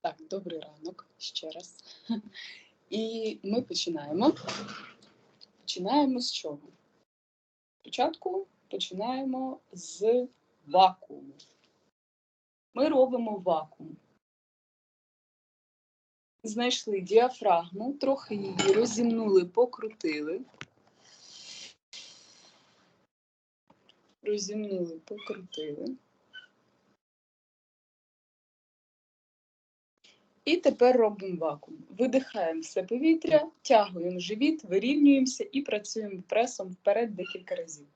Так, добрий ранок ще раз. І ми починаємо. Починаємо з чого? Спочатку починаємо з вакууму. Ми робимо вакуум. Знайшли діафрагму, трохи її розімнули, покрутили. Розімнули, покрутили. І тепер робимо вакуум. Видихаємо все повітря, тягуємо живіт, вирівнюємося і працюємо пресом вперед декілька разів.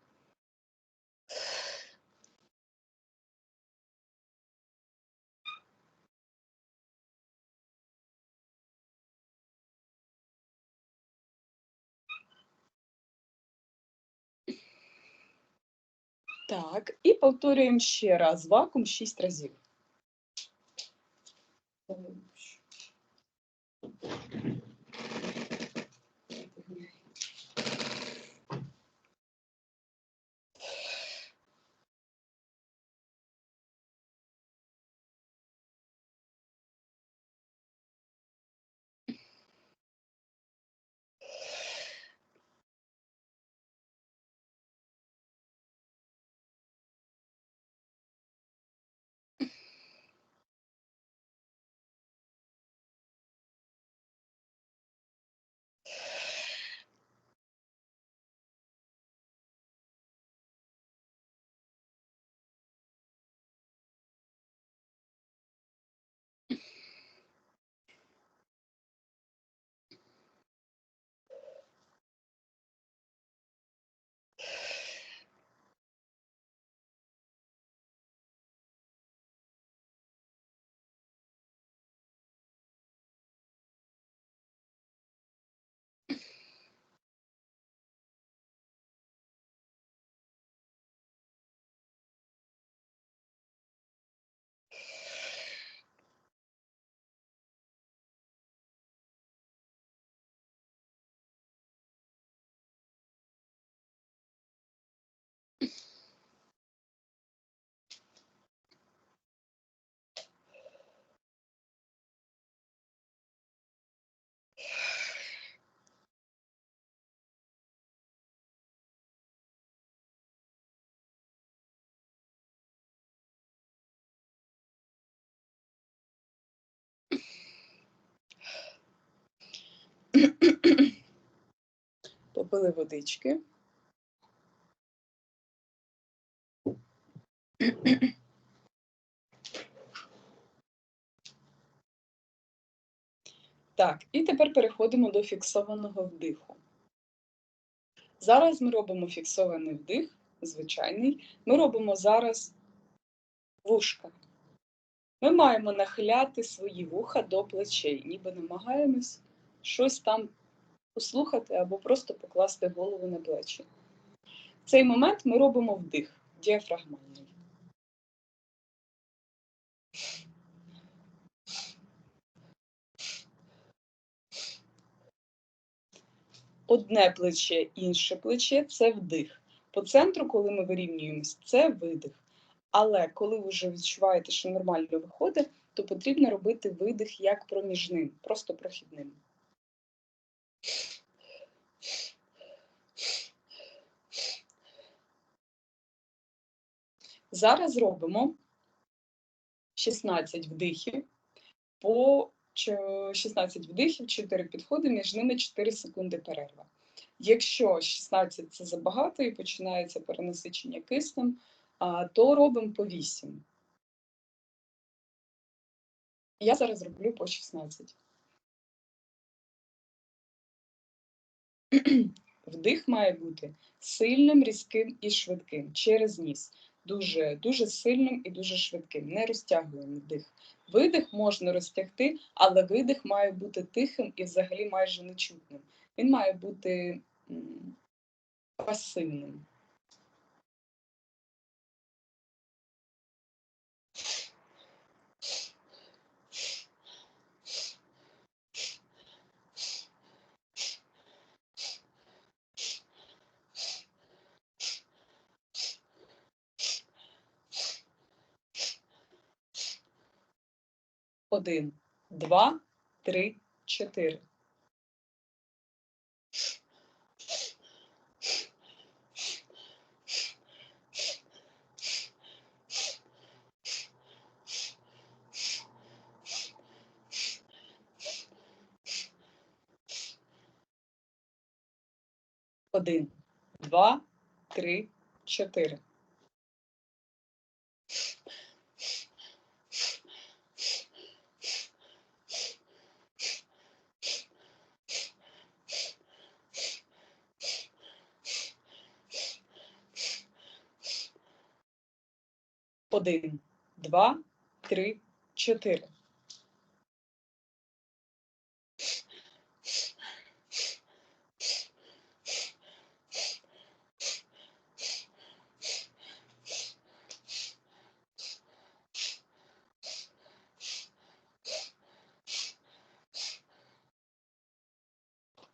Так, і повторюємо ще раз вакуум 6 разів. Thank you. Попили водички. Так, і тепер переходимо до фіксованого вдиху. Зараз ми робимо фіксований вдих, звичайний. Ми робимо зараз вушка. Ми маємо нахиляти свої вуха до плечей, ніби намагаємось щось там послухати або просто покласти голову на плечі. В цей момент ми робимо вдих діафрагмальний. Одне плече, інше плече це вдих. По центру, коли ми вирівнюємось, це видих. Але коли ви вже відчуваєте, що нормально виходить, то потрібно робити видих як проміжним, просто прохідним. Зараз робимо 16 вдихів по 16 вдихів, 4 підходи, між ними 4 секунди перерва. Якщо 16 це забагато і починається перенасичення киснем, то робимо по 8. Я зараз роблю по 16. Вдих має бути сильним, різким і швидким через ніс. Дуже дуже сильним і дуже швидким. Не розтягуємо вдих. Видих можна розтягти, але видих має бути тихим і взагалі майже нечутним. Він має бути пасивним. Один. два, три, чотири. Один, два, три, чотири. Один, два, три, чотири.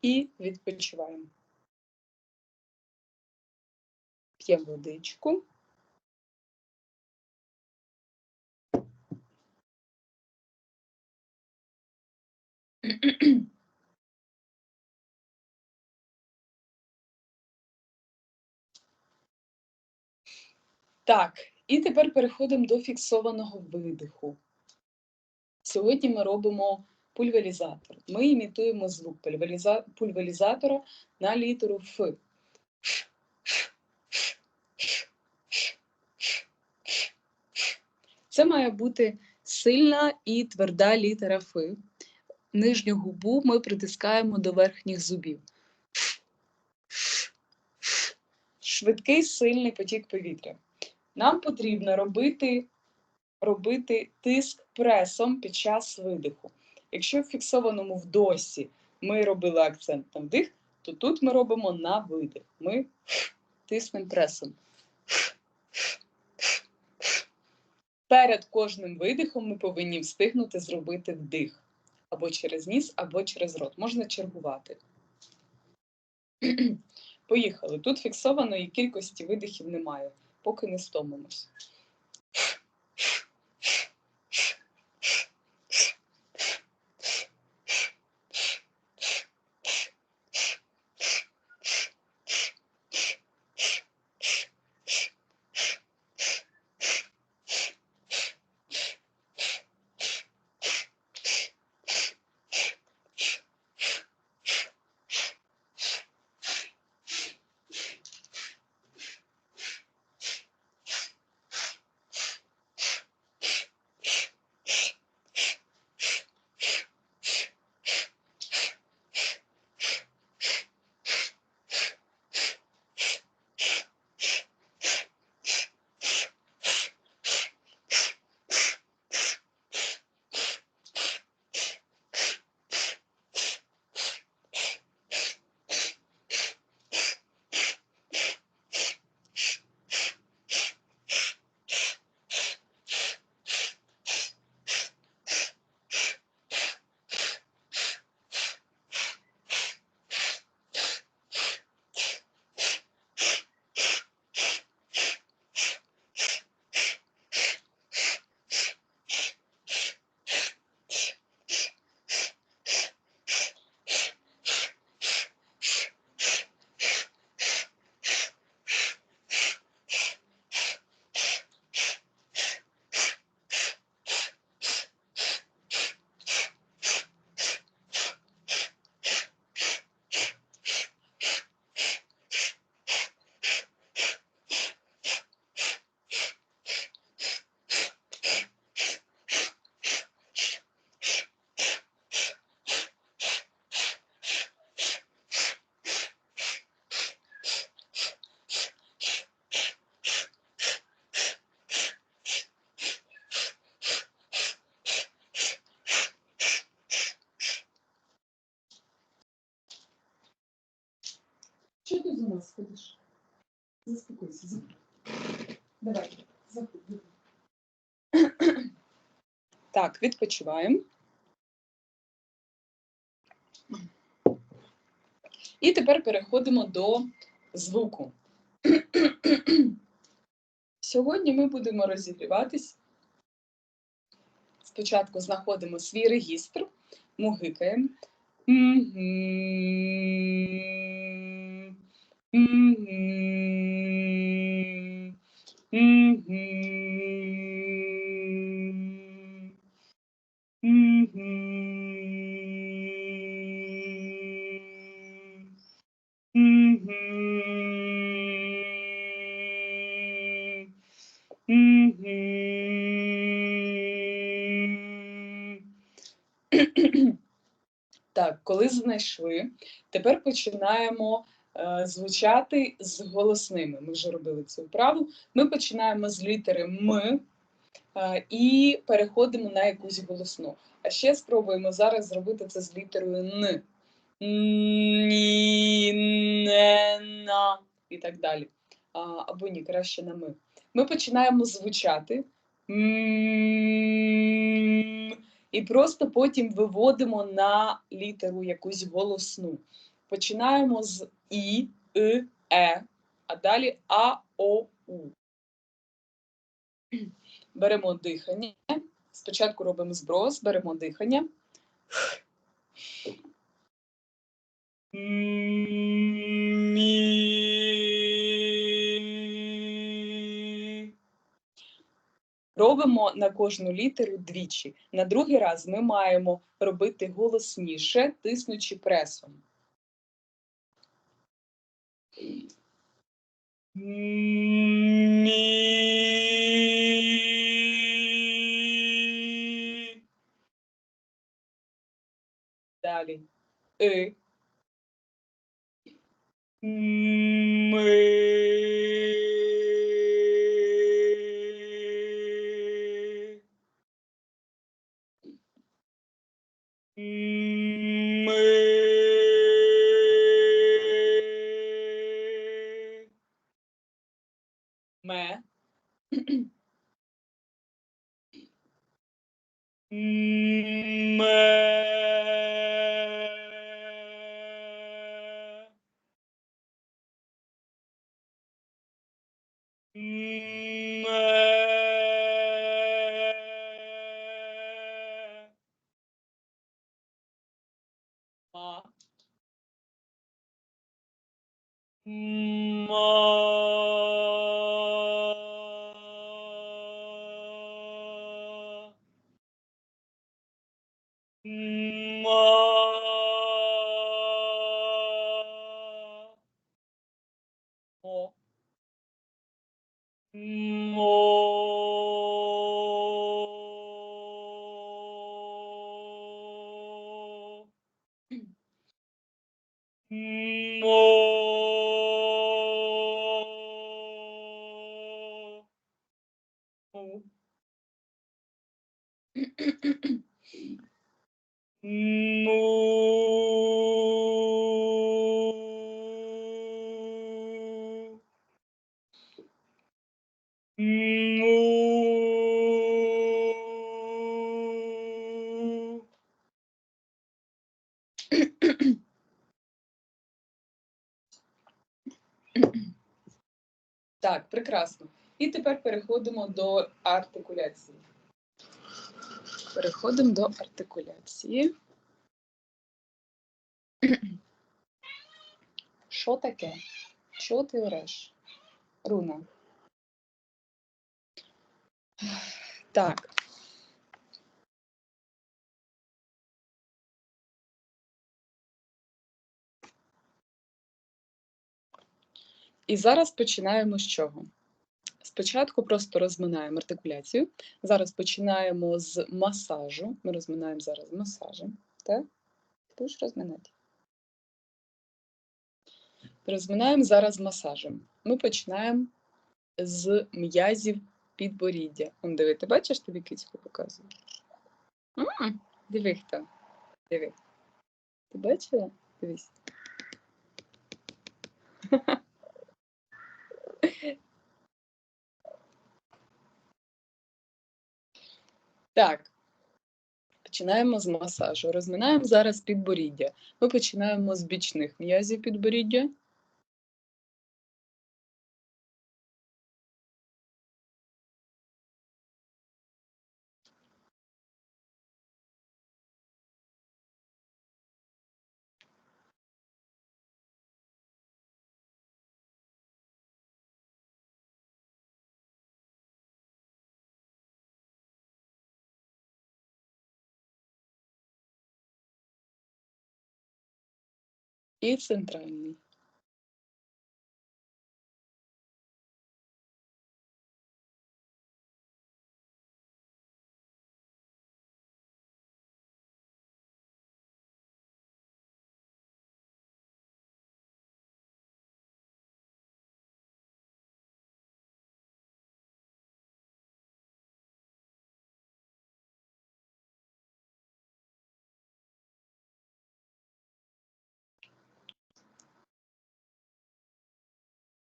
І відпочиваємо. П'ємо водичку. Так, і тепер переходимо до фіксованого видиху. Сьогодні ми робимо пульверізатор. Ми імітуємо звук пульверіза- пульверізатора на літеру Ф. Це має бути сильна і тверда літера Ф. Нижню губу ми притискаємо до верхніх зубів. Швидкий сильний потік повітря. Нам потрібно робити, робити тиск пресом під час видиху. Якщо в фіксованому вдосі ми робили акцент на вдих, то тут ми робимо на видих. Ми тиснемо пресом. Перед кожним видихом ми повинні встигнути зробити вдих. Або через ніс, або через рот. Можна чергувати. Поїхали. Тут фіксованої кількості видихів немає, поки не стомимось. Нас ходиш? Заспокойся, заходь. Давай, заходь. Так, відпочиваємо. І тепер переходимо до звуку. Сьогодні ми будемо розігріватись Спочатку знаходимо свій регістр, мугикаємо. Так, коли знайшли, тепер починаємо звучати з голосними. Ми вже робили цю вправу. Ми починаємо з літери М е, і переходимо на якусь голосну. А ще спробуємо зараз зробити це з літерою Н. Ні, не, на і так далі. Або ні, краще на ми. Ми починаємо звучати. І просто потім виводимо на літеру якусь голосну. Починаємо з І, И, Е, а далі А, О, У. Беремо дихання. Спочатку робимо зброс, беремо дихання. Робимо на кожну літеру двічі. На другий раз ми маємо робити голосніше, тиснучи пресом. Мі. Далі. И. Ми. mà mê Hmm. Так, прекрасно. І тепер переходимо до артикуляції. Переходимо до артикуляції. Що таке? Що ти ореш? Руна. Так. І зараз починаємо з чого? Спочатку просто розминаємо артикуляцію. Зараз починаємо з масажу. Ми розминаємо зараз масажем. Так? Будеш розминати. Розминаємо зараз масажем. Ми починаємо з м'язів підборіддя. Он диви, ти бачиш, тобі кицьку показую? Диви хто. Диви. Ти бачила? Дивись. Так. Починаємо з масажу. Розминаємо зараз підборіддя. Ми починаємо з бічних м'язів підборіддя. І центральний.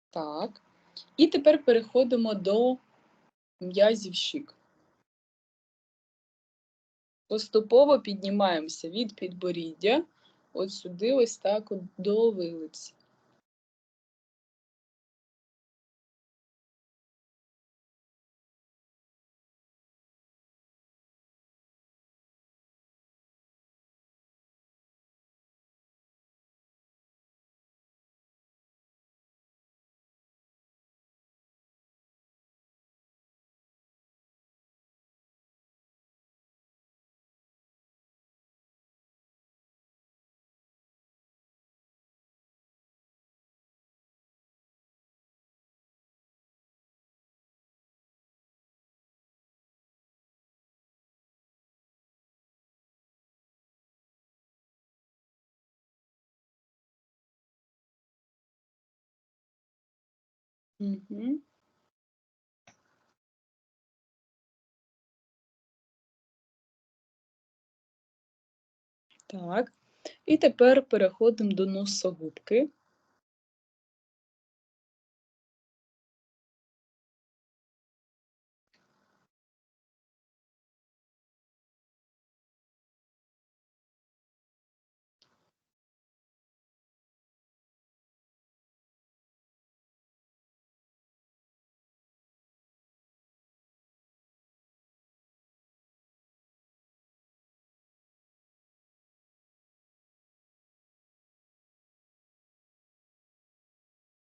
Так. І тепер переходимо до м'язів щік. Поступово піднімаємося від підборіддя от сюди, ось так, от до вилиці. Так. І тепер переходимо до носогубки.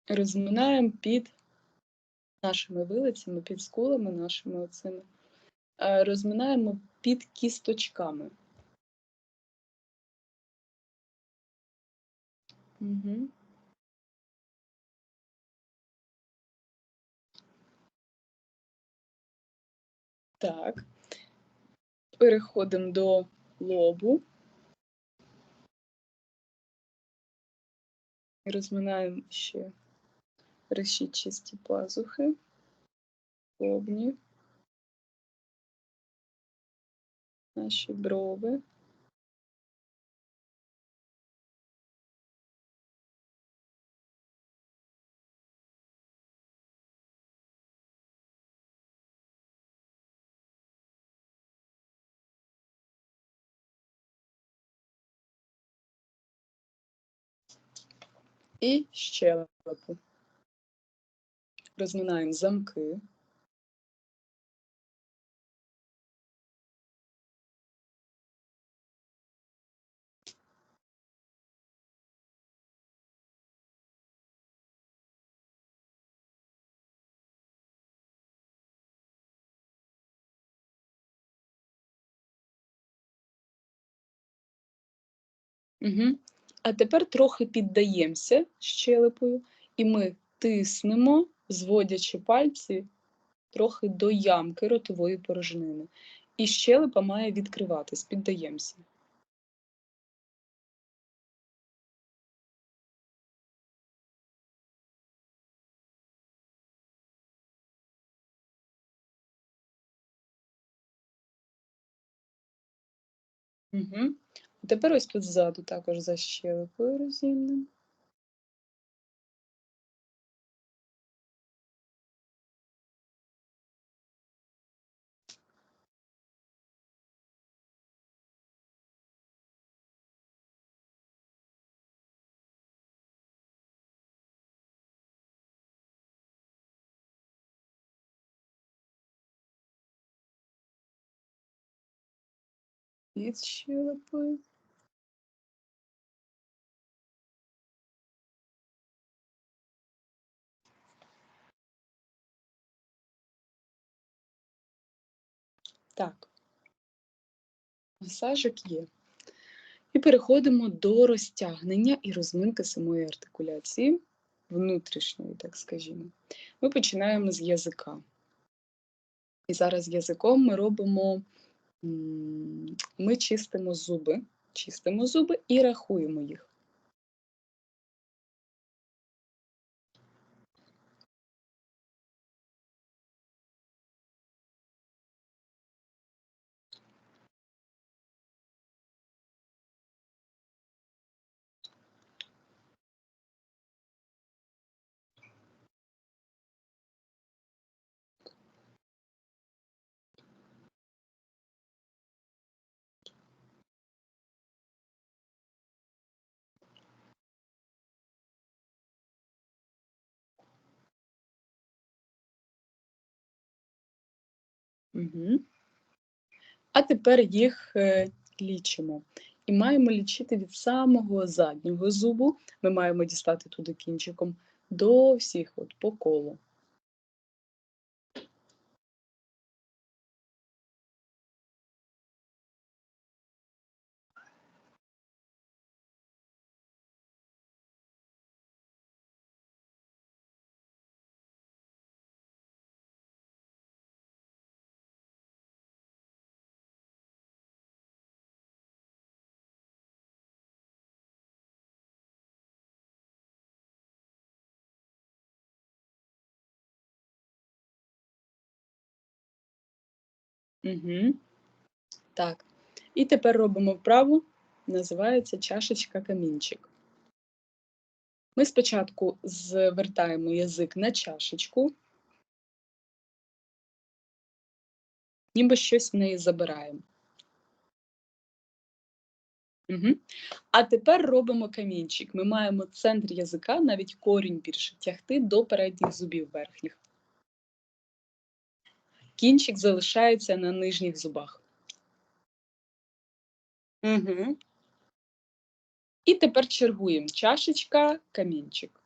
Розминаємо під нашими вилицями, під скулами нашими оцими. Розминаємо під кісточками. Угу. Так. Переходимо до лобу. Розминаємо ще решітчасті пазухи, лобні, наші брови. І щелепу. Розминаємо замки. Угу. А тепер трохи піддаємося щелепою, і ми тиснемо, зводячи пальці трохи до ямки ротової порожнини. І щелепа має відкриватись, піддаємося. Угу. Тепер ось тут ззаду також за щелепою розімнемо. Під щелепою. Так. Масажик є. І переходимо до розтягнення і розминки самої артикуляції, внутрішньої, так скажімо. Ми починаємо з язика. І зараз язиком ми робимо, ми чистимо зуби, чистимо зуби і рахуємо їх. Угу. А тепер їх е, лічимо. І маємо лічити від самого заднього зубу. Ми маємо дістати туди кінчиком до всіх от по колу. Угу. Так. І тепер робимо вправу, називається чашечка камінчик. Ми спочатку звертаємо язик на чашечку, ніби щось в неї забираємо. Угу. А тепер робимо камінчик. Ми маємо центр язика, навіть корінь більше, тягти до передніх зубів верхніх. Кінчик залишається на нижніх зубах. Угу. І тепер чергуємо чашечка, камінчик.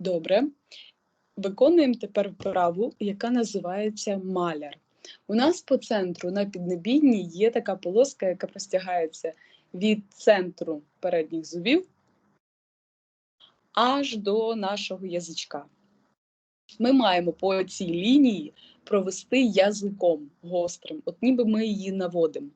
Добре. Виконуємо тепер вправу, яка називається маляр. У нас по центру на піднебінні є така полоска, яка простягається від центру передніх зубів аж до нашого язичка. Ми маємо по цій лінії провести язиком гострим, от ніби ми її наводимо.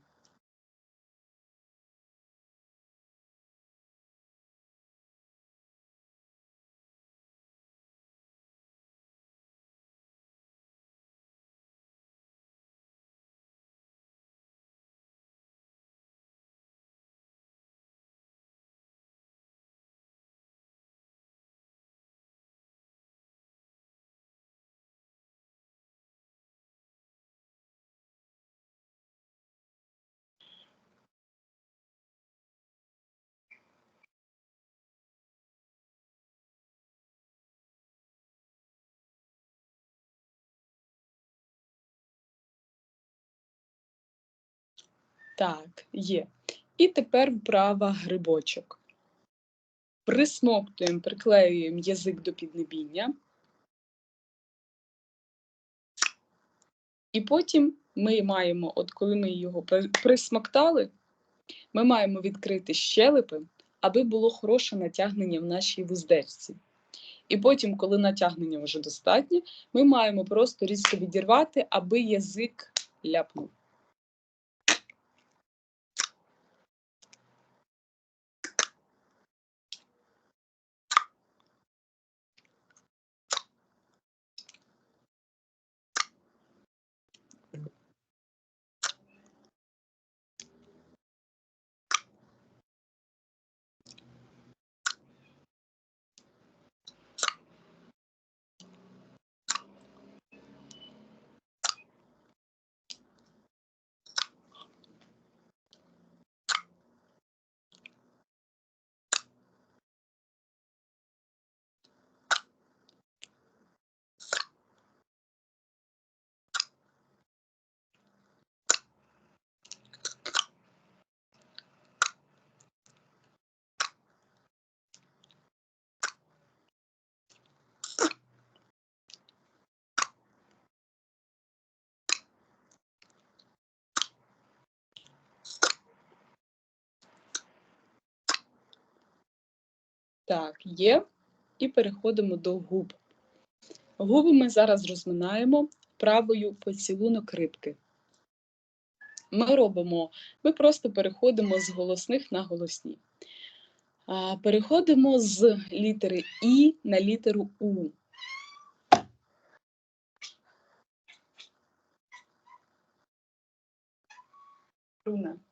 Так, є. І тепер вправа грибочок. Присмоктуємо, приклеюємо язик до піднебіння. І потім ми маємо, от коли ми його присмоктали, ми маємо відкрити щелепи, аби було хороше натягнення в нашій вуздечці. І потім, коли натягнення вже достатнє, ми маємо просто різко відірвати, аби язик ляпнув. Так, є. І переходимо до губ. Губи ми зараз розминаємо правою поцілунок рибки. Ми робимо, ми просто переходимо з голосних на голосні. Переходимо з літери І на літеру У. Руна.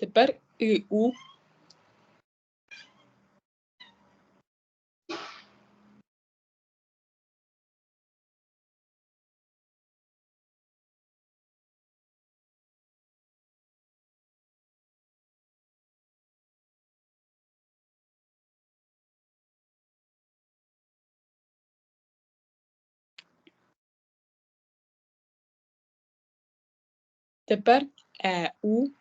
Тепер і У. Тепер Е У.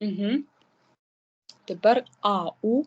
Угу. Тепер АУ.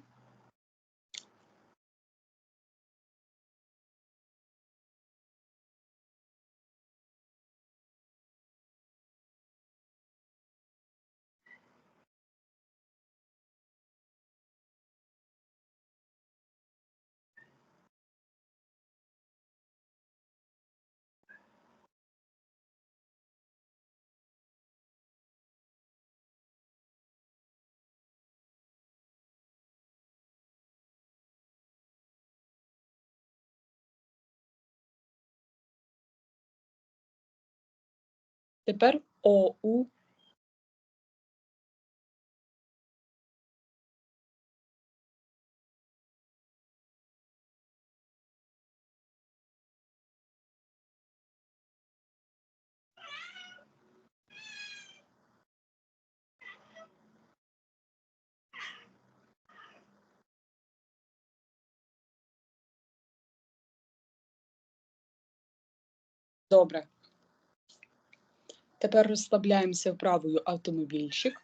Тепер ОУ. Добре. Тепер розслабляємося вправою автомобільчик.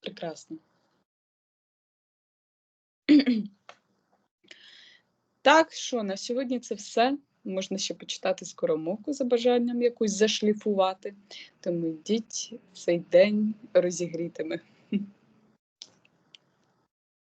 Прекрасно. Так що на сьогодні це все. Можна ще почитати скоромовку за бажанням якусь зашліфувати. Тому йдіть цей день розігрітими.